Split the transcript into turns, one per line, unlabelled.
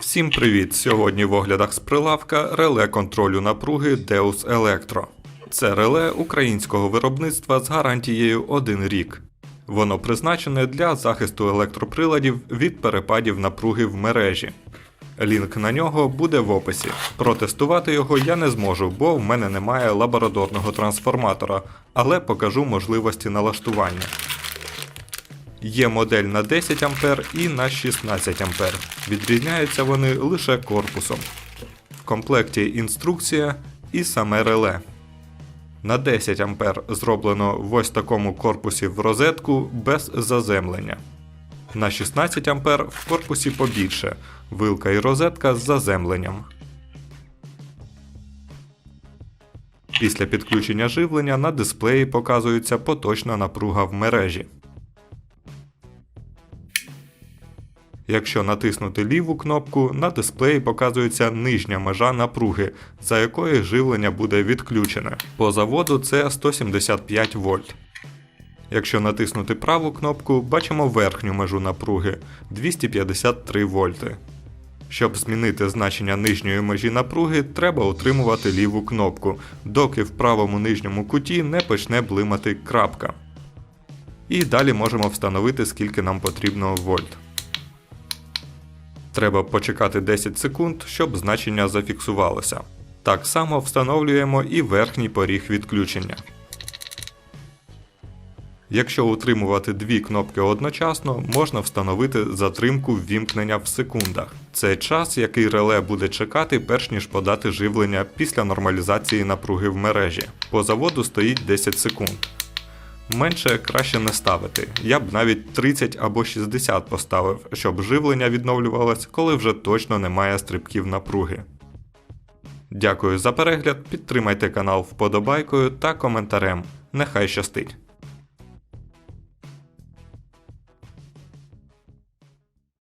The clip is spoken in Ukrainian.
Всім привіт! Сьогодні в оглядах з прилавка реле контролю напруги Deus Electro. Це реле українського виробництва з гарантією 1 рік. Воно призначене для захисту електроприладів від перепадів напруги в мережі. Лінк на нього буде в описі. Протестувати його я не зможу, бо в мене немає лабораторного трансформатора, але покажу можливості налаштування. Є модель на 10 А і на 16 А. Відрізняються вони лише корпусом. В комплекті інструкція і саме реле. На 10 А зроблено в ось такому корпусі в розетку без заземлення. На 16 А в корпусі побільше, вилка і розетка з заземленням. Після підключення живлення на дисплеї показується поточна напруга в мережі. Якщо натиснути ліву кнопку, на дисплеї показується нижня межа напруги, за якої живлення буде відключене. По заводу це 175 вольт. Якщо натиснути праву кнопку, бачимо верхню межу напруги 253 вольти. Щоб змінити значення нижньої межі напруги, треба утримувати ліву кнопку, доки в правому нижньому куті не почне блимати крапка. І далі можемо встановити, скільки нам потрібно вольт. Треба почекати 10 секунд, щоб значення зафіксувалося. Так само встановлюємо і верхній поріг відключення. Якщо утримувати дві кнопки одночасно, можна встановити затримку ввімкнення в секундах. Це час, який реле буде чекати, перш ніж подати живлення після нормалізації напруги в мережі. По заводу стоїть 10 секунд. Менше краще не ставити. Я б навіть 30 або 60 поставив, щоб живлення відновлювалось, коли вже точно немає стрибків напруги. Дякую за перегляд, підтримайте канал вподобайкою та коментарем. Нехай щастить!